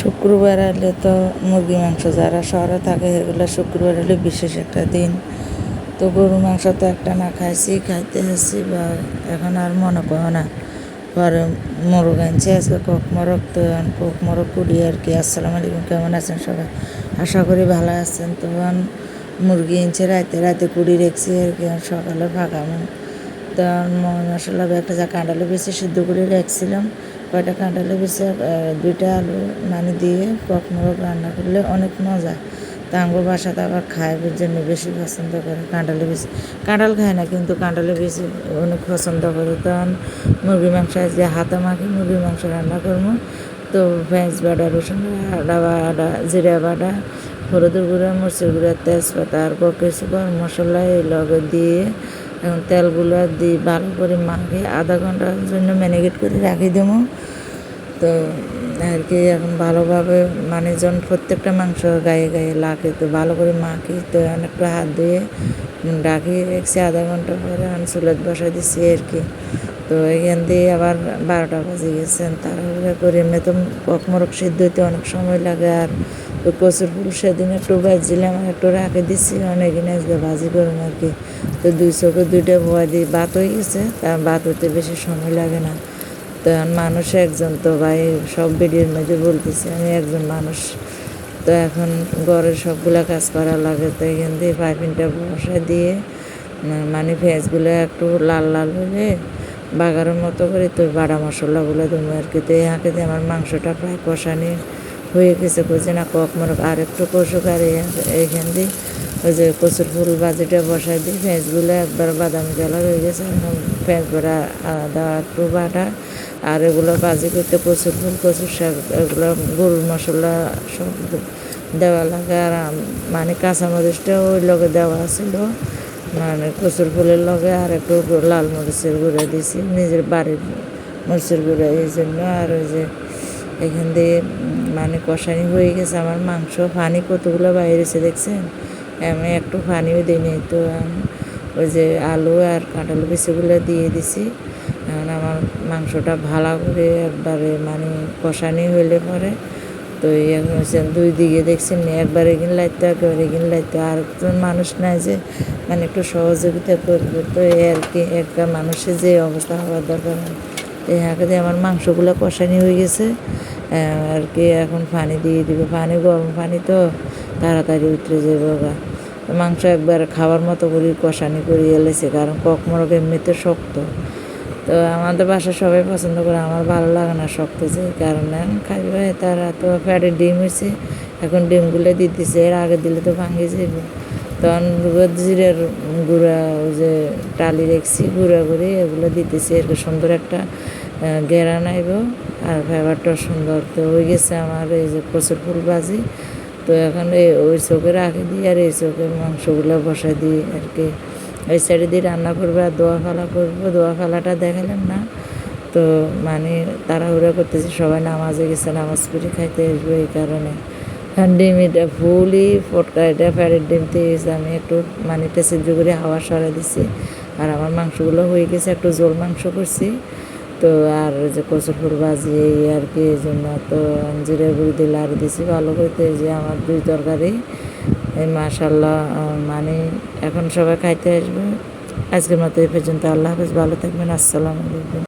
শুক্রবার এলে তো মুরগি মাংস, যারা শহরে থাকে সেগুলো শুক্রবার হলে বিশেষ একটা দিন। তো গরু মাংস তো একটা না খাইছি, খাইতে আসছি বা এখন আর মনে করো না। পরে মোরগ আনছে, আজকে কক মোরগ, তো কক মোরগ কুড়ি আর কি। আসসালামু আলাইকুম, কেমন আছেন সবাই? আশা করি ভালো আছেন। তখন মুরগি এনেছে রাতে রাতে কুড়ি রেখছি আর কি সকালে ফাঁকামো তো মশলা একটা যা কাঁটালে বেশি সিদ্ধ করে রাখছিলাম। কয়টা কাঁটালে বেশি দুইটা আলু মানে দিয়ে মোরগ রান্না করলে অনেক মজা। তা আমার বাসাতে আবার খায় জন্য বেশি পছন্দ করে কাঁঠালে বেশি কাঁঠাল খায় না কিন্তু কাঁঠালে বেশি অনেক পছন্দ করে। তখন মুরগি মাংস আজকে হাতা মাখি মুরগি মাংস রান্না করব। তো পেঁয়াজ বাটা, রসুন আদা বাটা, জিরা বাটা, হলুদের গুঁড়া, মরিচের গুঁড়া, তেজপাতা, আর কিছু মশলা এই লগে দিয়ে এখন তেলগুলো দিয়ে ভালো করে মাখে। আধা ঘণ্টার জন্য ম্যানিগেট করে রাখি দেবো। তো আর কি, এখন ভালোভাবে মানে যখন প্রত্যেকটা মাংস গায়ে গায়ে লাগে, তো ভালো করে মাখি। তো অনেকটা হাত ধুয়ে ডাকি রেখেছি আধা ঘণ্টা পরে আমি চুলত বসাই দিচ্ছি আর কি। তো এখান দিয়ে আবার বারোটা বাজে গেছেন তাড়াহুড়া করে এমনি তো মোরগ সিদ্ধ হইতে অনেক সময় লাগে আর ওই কচুর ফুল সেদিন একটু ভাজছিলাম একটু রাখে দিচ্ছি অনেক আজকে ভাজি করুন আর কি। তো দুই চোখে দুইটা ভয় দিই বাত হয়ে গেছে তার বাত হতে বেশি সময় লাগে না। তো মানুষ একজন তো ভাই, সব ভিডিওর মধ্যে বলতেছি, আমি একজন মানুষ। তো এখন ঘরের সবগুলা কাজ করা লাগে, তো এখান দিয়ে পাইপিনটা বসা দিয়ে মানে পেঁয়াজগুলো একটু লাল লাল হলে বাগারের মতো করে তো বাড়া মশলাগুলো দেবো আর কি। তো এই হাঁকে দিয়ে আমার মাংসটা প্রায় কষানি হয়ে গেছে কচি না কক মরক আর একটু কষুক আর এইখান দিয়ে ওই যে কচুর ফুল বাজিটা বসাই দিই পেঁয়াজগুলো একবার বাদাম কালার হয়ে গেছে পেঁয়াজ বাটা আদা, একটু বাটা, আর এগুলো বাজি করতে কচুর ফুল, কচুর শাক, এগুলো গরুর মশলা সব দেওয়া লাগে, আর মানে কাঁচামরিচটা ওই লগে দেওয়া ছিল মানে কচুর ফুলের লগে, আর একটু লাল মরিচের গুঁড়া দিয়েছি, নিজের বাড়ির মরিচের গুঁড়া এই জন্য, আর ওই যে এখান দিয়ে মানে কষানি হয়ে গেছে আমার মাংস। ফানি কতগুলো বাইরেছে দেখছেন? আমি একটু পানিও দিইনি তো ওই যে আলু আর কাঁঠাল বিচিগুলো দিয়ে দিছি। এখন আমার মাংসটা ভালো করে একবারে মানে কষানি হইলে পরে। তো এখন হচ্ছে দুই দিকে দেখছেন একবার এগিন লাইতে, একবার এগিন লাইতে। আর একজন মানুষ নাই যে মানে একটু সহযোগিতা করবে। তো আর কি, একটা মানুষের যে অবস্থা হওয়ার দরকার হাঁকে দিয়ে আমার মাংসগুলো কষানি হয়ে গেছে আর কি এখন পানি দিয়ে দিবে। পানি, গরম পানি তো তাড়াতাড়ি উতরে যাবে গা। মাংস একবার খাওয়ার মতো করে কষানি করে এলেছে কারণ কক মোরগ এমনিতে শক্ত। তো আমাদের বাসা সবাই পছন্দ করে, আমার ভালো লাগে না শক্ত যে কারণে খাইবে তারা তো ফ্যাটের ডিম হয়েছে, এখন ডিমগুলো দিতেছে, এর আগে দিলে তো ভাঙে যাবে তখন জিরের গুঁড়া, ওই যে টালি রেখছি গুঁড়া করে এগুলো দিতেছি। এর সুন্দর একটা গেরা নাইব আর ফ্লেভারটা সুন্দর। তো হয়ে গেছে আমার এই যে প্রচুর ফুল ভাজি তো এখন ওই চোখে রাখি দিই আর এই চোখে মাংসগুলো বসাই দিই আর কি। ওই সাইডে দিয়ে রান্না করব আর দোয়া ফালা করব। দোয়া ফালাটা দেখালাম না। তো মানে তাড়াহুড়া করতেছি, সবাই নামাজে গেছে, নামাজ পড়ে খাইতে আসব এই কারণ। ডিম এটা ফুলই ফটকা এটা ফ্যারের ডিম গেছে আমি একটু মানে সিদ্ধ করে হাওয়া সরা দিছি আর আমার মাংসগুলো হয়ে গেছে একটু জোল মাংস করছি তো আর যে কচুর ফুল ভাজি এই আর কি এই জন্য তো জিরে গুঁড়ি দিলে আর দিছি ভালো করতে যে আমার দুই তরকারি এই মাশাল্লাহ মানে এখন সবাই খাইতে আসবে আজকের মতো এই পর্যন্ত আল্লাহ হাফেজ ভালো থাকবেন আসসালামু আলাইকুম